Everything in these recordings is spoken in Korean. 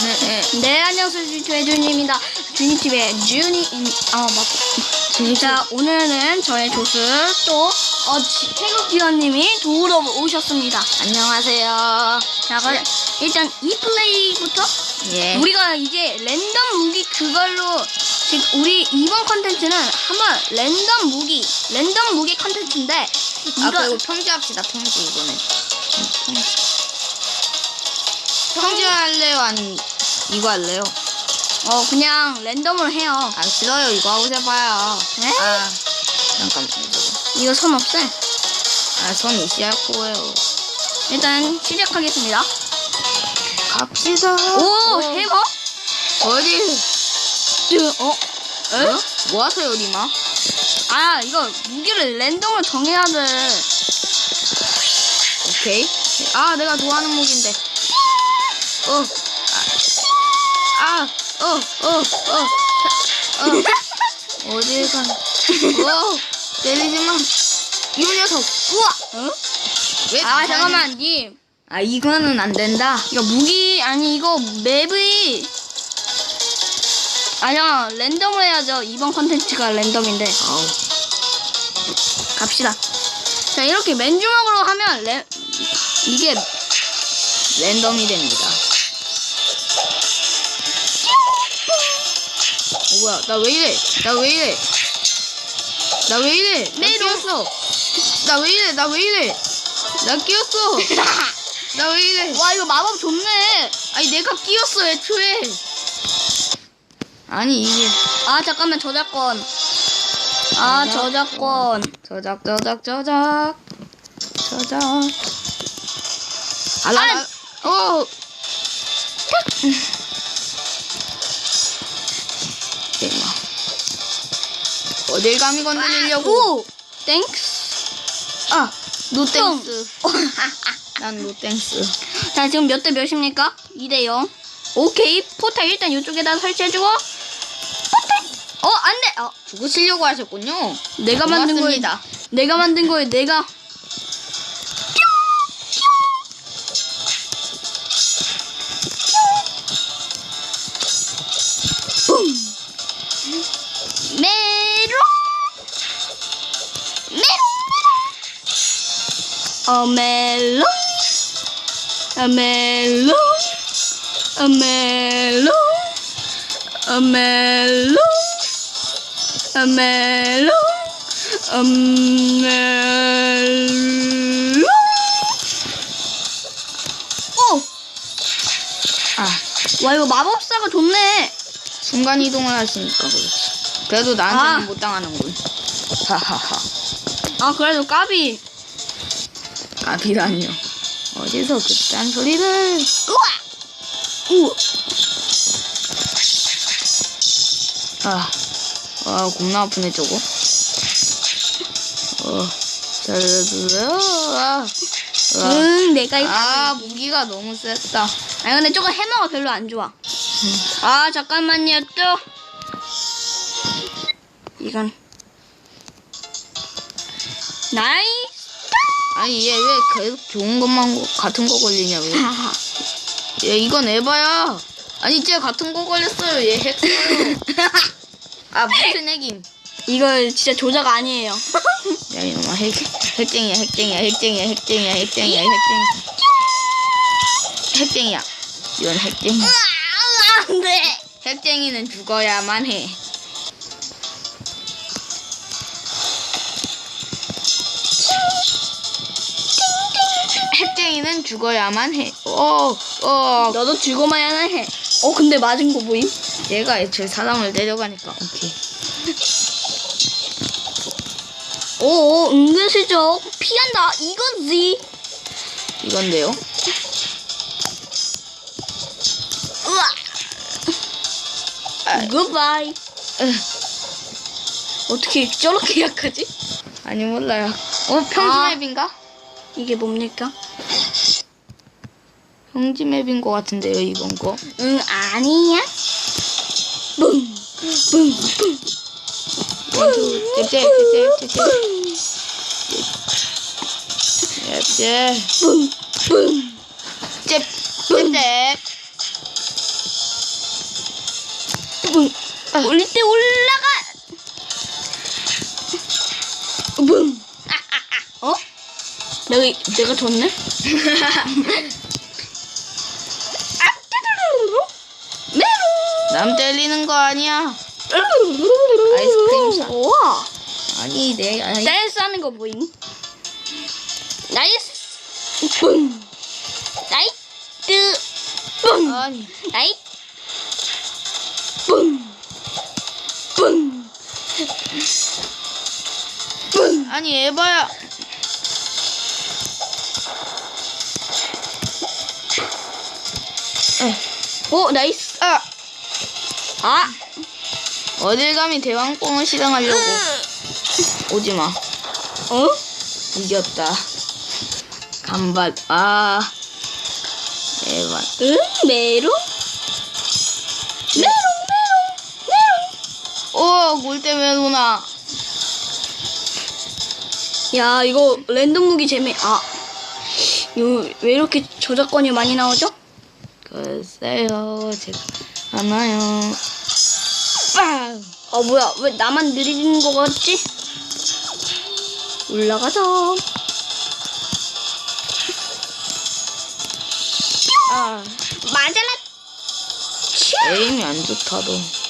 네, 네. 네, 안녕하세요. 주니입니다. 주니TV의 주니, 아, 맞, 자, 오늘은 저의 조수 또, 어, 지원님이 도우러 오셨습니다. 안녕하세요. 자, 그럼 일단 이 플레이부터 예. 우리가 이제 랜덤 무기 그걸로 지금 우리 이번 컨텐츠는 한번 랜덤 무기, 랜덤 무기 컨텐츠인데 아, 이거 그리고 평지합시다, 평지, 이번에. 평지. 평지 할래요? 아니면 이거 할래요? 어 그냥 랜덤으로 해요. 아, 싫어요. 이거 하고 싶어요. 에? 아, 잠깐만요. 이거 손 없애. 아, 손 있어야 할 거예요. 일단 시작하겠습니다. 갑시다. 오, 해머? 어디? 어? 에? 뭐? 뭐 하세요, 리마? 아 이거 무기를 랜덤으로 정해야 돼. 오케이. 아, 내가 좋아하는 무기인데. 어. 어, 어, 어. 어. 어딜 가? 어, 때리지 마. 이 녀석. 우와. 응? 왜? 아? 잠깐만 님. 아, 이거는 안 된다. 이거 무기 아니 이거 맵이 아니야 랜덤으로 해야죠. 이번 컨텐츠가 랜덤인데 아우. 갑시다. 자 이렇게 맨주먹으로 하면 랜 이게 랜덤이 됩니다. 뭐야? 나 왜 이래? 나 왜 이래? 나 왜 이래? 나 메롱. 끼었어. 나 왜 이래? 나 왜 이래? 나 끼었어. 나 왜 이래? 와 이거 마법 좋네. 아니 내가 끼었어 애초에. 아니 이게 아 잠깐만 저작권. 아 저작권. 저작 저작 저작 저작. 알라. 어. 어딜 감히 건드리려고? 오 땡스. 아, 노땡스. 난 노땡스. 자 지금 몇 대 몇입니까? 2대 0. 오케이 포탈 일단 이쪽에다 설치해주고. 포탈. 어 안 돼. 어 죽으시려고 하셨군요. 내가 만든 거에 고맙습니다. 내가 만든 거에 내가. 메 어 멜롱 어 멜롱 어 멜롱 어 멜롱 어 멜롱 어 멜롱 오! 아, 와 이거 마법사가 좋네 순간 이동을 하시니까 그렇지. 그래도 나한테는 아. 못 당하는군. 하하하. 아 그래도 까비 아비라니요. 어디서 그딴 소리를? 우와 우와 아, 아, 겁나 아프네, 저거. 어, 잘해주세요. 아, 아, 응 내가 이거 아, 무기가 너무 셌다. 아 근데 저거 해머가 별로 안 좋아 아 잠깐만요 또 이건 나이스 아니, 얘 왜 계속 좋은 것만, 거- 같은 거 걸리냐, 왜. 얘 이건 에바야. 아니, 쟤 같은 거 걸렸어요. 얘 핵이에요. 아, 무슨 핵임. 이거 진짜 조작 아니에요 야, 이놈아, 핵, 핵쟁이야, 핵쟁이야, 핵쟁이야, 핵쟁이야, 핵쟁이야, 핵쟁이. 핵쟁이야. 이건 핵쟁이. 안돼 핵쟁이는 죽어야만 해. 죽어야만 해. 어, 어. 너도 죽어마야 해. 어 근데 맞은 거 보임? 얘가 애초에 사람을 내려가니까. 오케이. 오 은근슬쩍 피한다 이거지. 이건데요. 우와. 아, 굿바이. 으, 어떻게 저렇게 약하지? 아니 몰라요. 어 평지 아. 맵인가? 이게 뭡니까? 평지 맵인 것 같은데요 이번 거. 응 아니야. 뿡. 뿡. 뿡. 원투 잽잽잽 잽잽 잽잽 뿡. 뿡. 잽 잽잽 올릴 때 올라가. 붐. 어? 내가 내가 졌네? 남 때리는 거 아니야. 아이스크림 사. 우와. 아니 내 아니. 댄스 하는 거 보임? 나이스. 붐. 나이스. 붐. 아니. 나이. 붐. 붐. 붐. 아니 에바야. 오, 나이스. 아. 아. 어딜 감히 대왕뽕을 실행하려고. 오지 마. 어? 이겼다. 간발. 아. 에바. 응? 메롱? 메롱, 메롱, 오 골대 메로나. 메롱. 야, 이거 랜덤 무기 재미. 아. 이거 왜 이렇게 저작권이 많이 나오죠? 글쎄요 제가 빵. 어, 뭐야. 왜 나만 느리는 거 같지? 올라가자. 아. 맞아라. 에임이 안 좋다 너.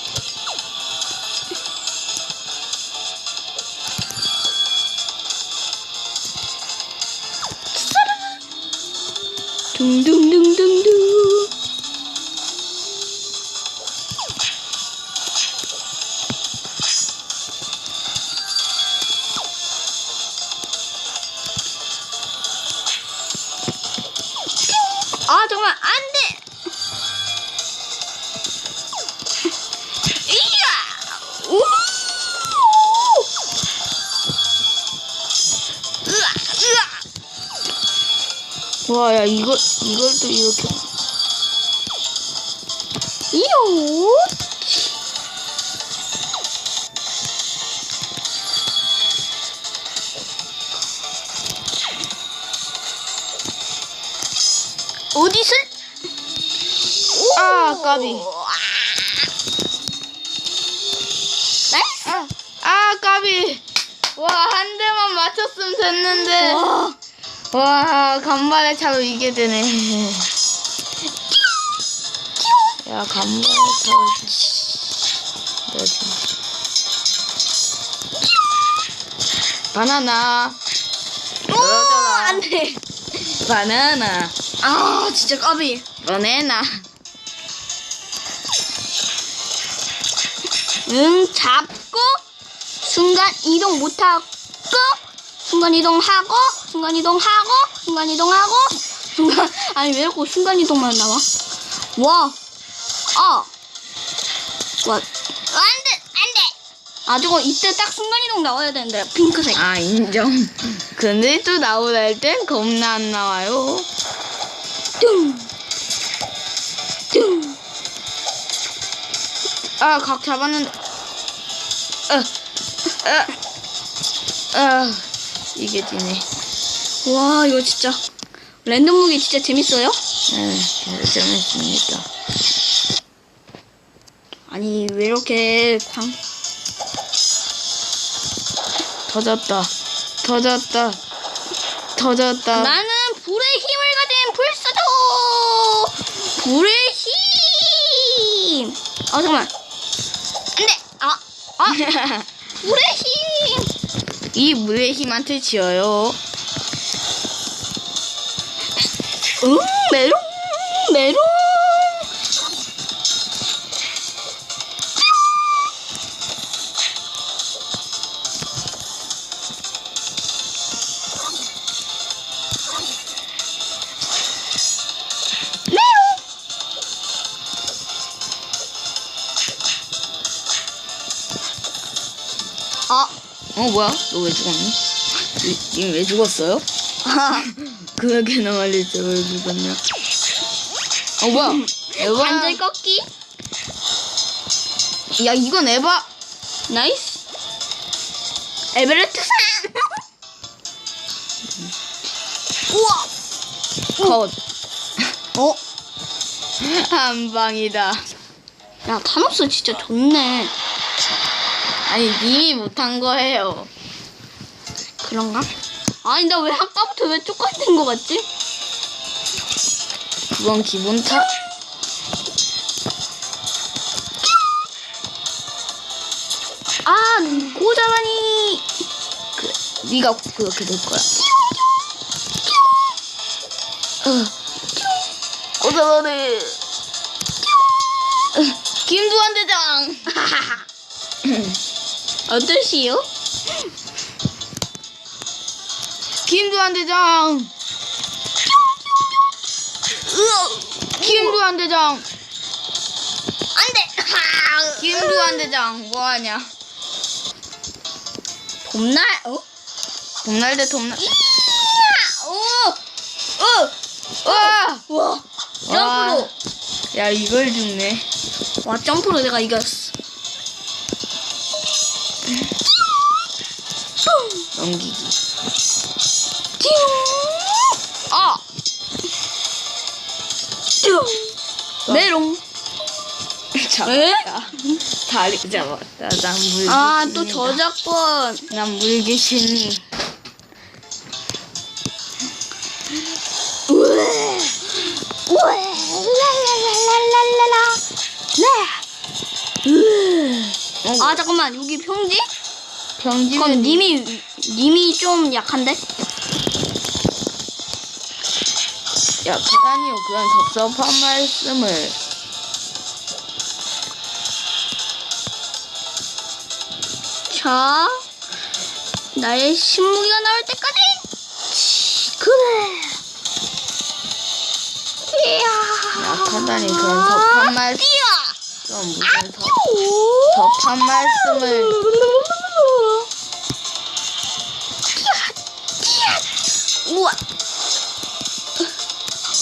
와 야 이거 이걸 또 이렇게. 이요. 어디서? 아 까비. 아, 아 까비. 와 한 대만 맞췄으면 됐는데. 와. 와 간발의 차로 이게 되네. 야 간발의 차로. 나 진짜. 바나나. 오, 떨어져라. 안 돼. 바나나. 아, 진짜 까비. 너네나. 응, 잡고 순간 이동 못 하고 순간 이동하고 순간 이동하고 순간 이동하고 순간 아니 왜 자꾸 순간 이동만 나와? 와, 아, 와, 안돼, 안돼. 아 저거 이때 딱 순간 이동 나와야 되는데 핑크색. 아 인정. 근데 또 나오라 할땐 겁나 안 나와요. 뚱, 뚱. 아 각 잡았는데. 어, 어, 어, 이게 지네. 와 이거 진짜 랜덤 무기 진짜 재밌어요? 네, 재밌습니다. 아니 왜 이렇게 광 터졌다. 터졌다. 터졌다. 나는 불의 힘을 가진 불사조! 불의 힘! 아, 잠깐만. 안 돼! 아, 아, 불의 힘! 이 물의 힘한테 지어요. 응, 메롱, 메롱! 아, 어 뭐야? 너 왜 죽었니? 님왜 죽었어요? 아, 그렇게나 말릴 때왜 죽었냐? 어 뭐야? 에바. 관절 꺾기? 야 이건 에바. 나이스. 에베레스트 산! 우와! 컷. 어? 한 방이다. 야, 타노스 진짜 좋네. 아니 님이 못한 거예요. 그런가? 아니, 나 왜 아까부터 왜 똑같은 거 같지? 그건 기본차. 아, 고자라니. 그 네가 그렇게 될 거야. 오자마네. 김두한 대장. 어떠시요? 김두한 대장. 김두한 대장. 안 돼! 김두한 대장 뭐 하냐? 봄날, 어? 봄날 대 봄날. 오! 어! 와. 와! 점프로! 야 이걸 죽네. 와, 점프로 내가 이겼어. 넘기기. 띵! 아. 띵! 메롱. 잡았다. 다리 잡았다. 난 물기. 아, 또. 저작권. 난! 으. 아, 잠깐만. 여기 평지? 병지면 그럼 님이, 님이 좀 약한데? 야 가다니요 그런 섭섭한 말씀을. 자, 나의 신무기가 나올 때까지. 그래. 약하다니 그런 섭한 말씀. 그럼 무슨 섭, 섭한 말씀을.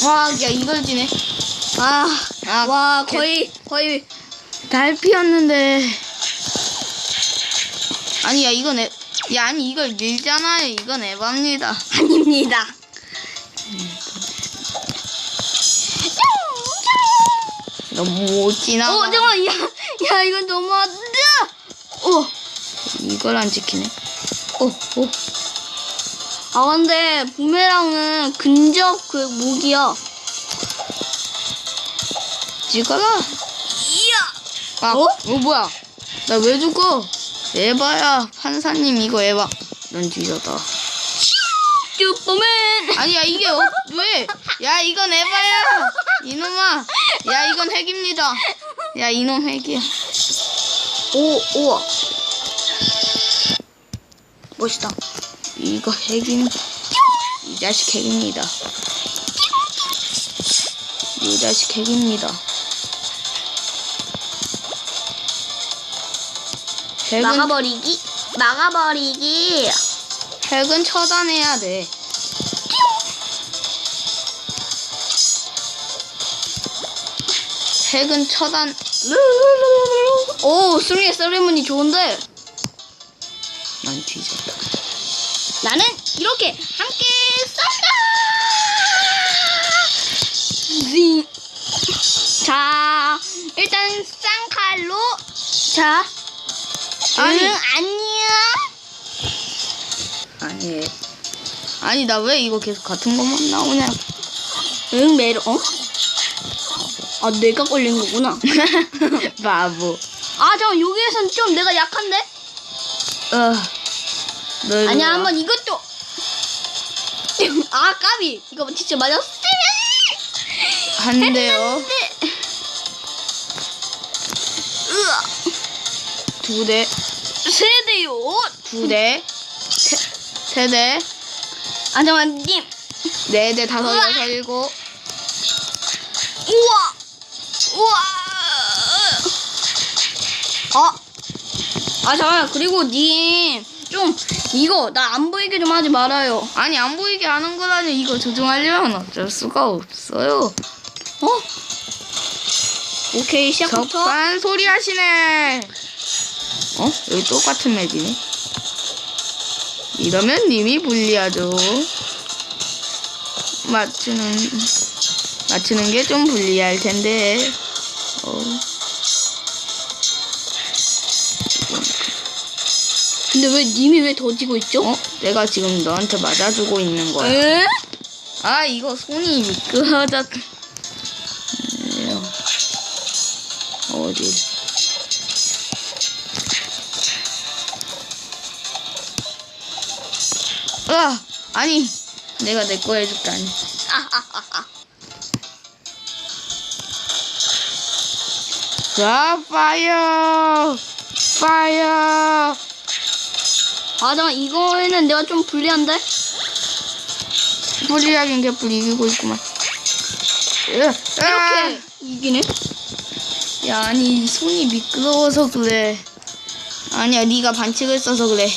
와, 야 이걸 지네. 아, 아, 와, 개- 거의, 거의. 달피였는데. 아니 야 이건 에, 야 아니 이걸 밀잖아요. 이건 에바입니다. 아닙니다. 너무 못 지나가. 어, 잠깐만, 야, 야, 이거 너무하다. 어, 이걸 안 지키네. 오, 오. 아, 근데, 부메랑은 근접 그 무기야. 찍어라. 이야. 아, 어? 어 뭐야? 나 왜 죽어? 에바야, 판사님 이거 에바. 넌 뒤졌다. 슈퍼맨. 아니야 이게 어, 왜? 야 이건 에바야. 이놈아. 야 이건 핵입니다. 야 이놈 핵이야. 오, 우와. 멋있다. 이거 핵인. 이 자식 핵입니다. 이 자식 핵입니다. 핵은 막아버리기. 막아버리기. 핵은 처단해야 돼. 핵은 처단. 오, 승리의 세레머니 좋은데. 난 뒤졌다. 나는 이렇게 함께. 징. 자, 일단 쌍칼로. 자. 아니. 응, 안녕. 아니. 아니 나 왜 이거 계속 같은 것만 나오냐? 응, 메로. 어? 아, 내가 걸린 거구나. 바보. 아, 잠깐 여기에선 좀 내가 약한데? 어. 너 이리 아니야, 와. 한번 이것도. 아, 까비. 이거 진짜 맞았으면. 한 대요. 네. 으아. 두 대. 세 대요. 두 대. 세, 세 대. 아, 잠깐만, 님. 네 대. 다섯 우와. 여섯 일곱. 우와! 우와! 아! 아, 잠깐만. 그리고 님, 좀, 이거, 나 안 보이게 좀 하지 말아요. 아니 안 보이게 하는 거라니 이거 조종하려면 어쩔 수가 없어요. 어? 오케이, 시작부터. 적반 소리 하시네. 어? 여기 똑같은 맵이네. 이러면 님이 불리하죠. 맞추는 맞추는 게 좀 불리할 텐데. 어. 근데 왜 님이 왜더 지고 있죠? 어? 내가 지금 너한테 맞아주고 있는 거야. 에? 아 이거 손이 미끄러졌. 음, 어디? 아 아니 내가 내 거 해줄다니. 자 파이어 파이어. 아, 잠깐 이거에는 내가 좀 불리한데? 불리하긴 개뿔 이기고 있구만. 이렇게 이렇게. 이기네? 야 아니 손이 미끄러워서 그래 아니야 네가 반칙을 써서 그래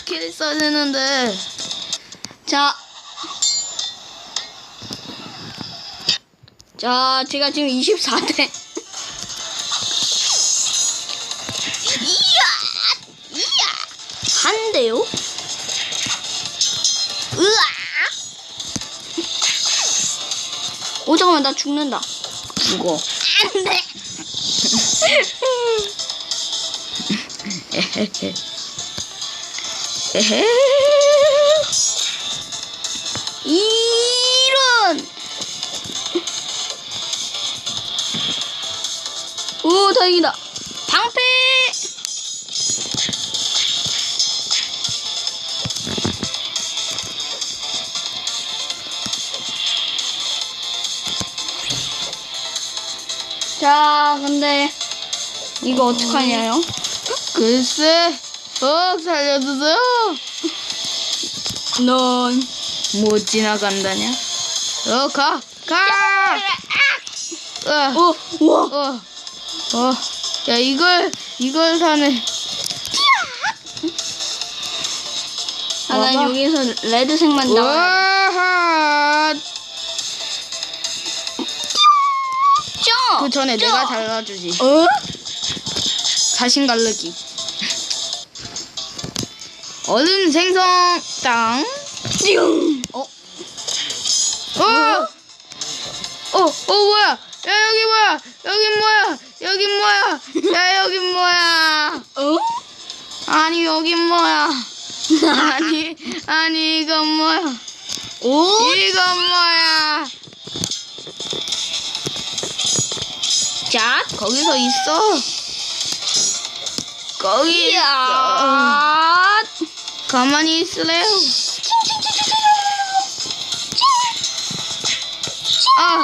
스킬을 써야 되는데 자. 자, 제가 지금 24대. 이야! 이야! 한 대요? 으아! 오, 잠깐만, 나 죽는다. 이거 안 돼! 이런! 오, 다행이다. 방패! 자, 근데 이거 어떡하냐요? 글쎄 어 살려주세요 넌 못 지나간다냐 어 가 가 어. 어, 우와. 어, 어, 야 이걸 이걸 사네. 아, 난 와봐. 여기서 레드색만 나와. 와! 그 전에 쪄! 내가 잘라주지. 어? 자신 갈르기. 얼음 생성 땅. 띵! 어? 어, 어, 어 뭐야? 야 여기 뭐야? 여긴 뭐야? 여긴 뭐야? 야 여긴 뭐야? 어? 아니 여긴 뭐야? 아니 아니 이건 뭐야? 오? 이건 뭐야? 자, 거기서 있어. 거기 있어. 가만히 있으래요. 아,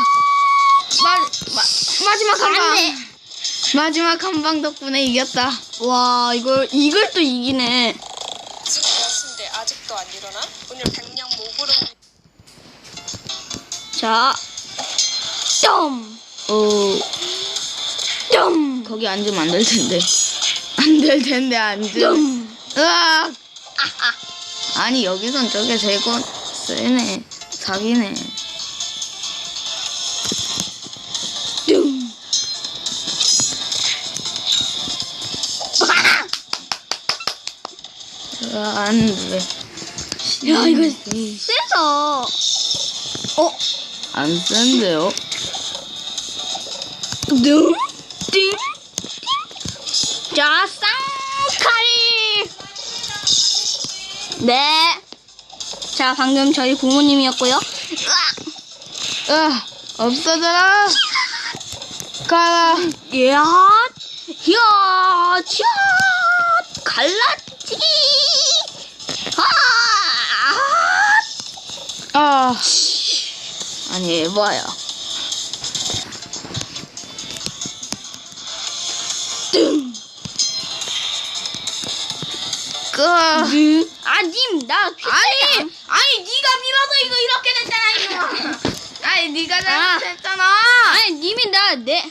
마, 마, 마지막 한안 방. 돼. 마지막 한 방 덕분에 이겼다. 와, 이걸, 이걸 또 이기네. 되었는데 아직도 안 일어나? 오늘 백냥 목으로 자, 점! 어, 점! 거기 앉으면 안 될 텐데. 안 될 텐데 앉으. 점! 으악. 아니 여기선 저게 제거 세네. 사기네. 점! 으악, 안 돼. 야, 이거 세서. 어? 안 센데요? 둥? 띵? 네. 자, 방금 저희 부모님이었고요. 으악! 으아, 없어져라. 가라. 야, 야, 자, 갈라지. 아, 아. 아니 에바야. ตึง 끄. 아, 님, 나 아니, 아니 네가 밀어서 이거 이렇게 됐잖아 이거. 아니 네가 아. 잘못했잖아. 아니, 님이 나, 내,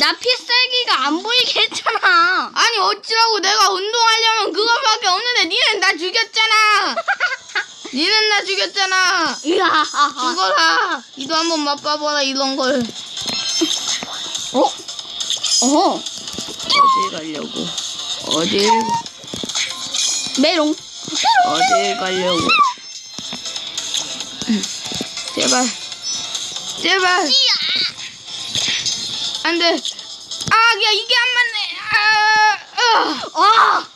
나 필살기가 안 보이게 했잖아. 아니 어찌라고 내가 운동하려면 그거밖에 없는데 니는 나 죽였잖아. 니는 나 죽였잖아. 으아, 죽어라. 이도 한번 맛봐봐라 이런 걸. 어? 어, 어디 가려고? 어디? 메롱. 어딜 가려고? 음, 제발, 제발. 안 돼. 아, 야, 이게 안 맞네. 아, 아!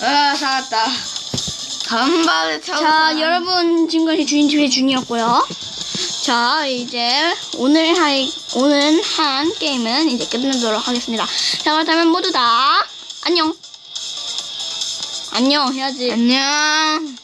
아, 아 살았다. 간발에 차고. 자, 여러분 지금까지 주인 집의 준이었고요. 자, 이제 오늘 할 오늘 한 게임은 이제 끝내도록 하겠습니다. 자, 그렇다면 모두 다 안녕. 안녕 해야지. 안녕.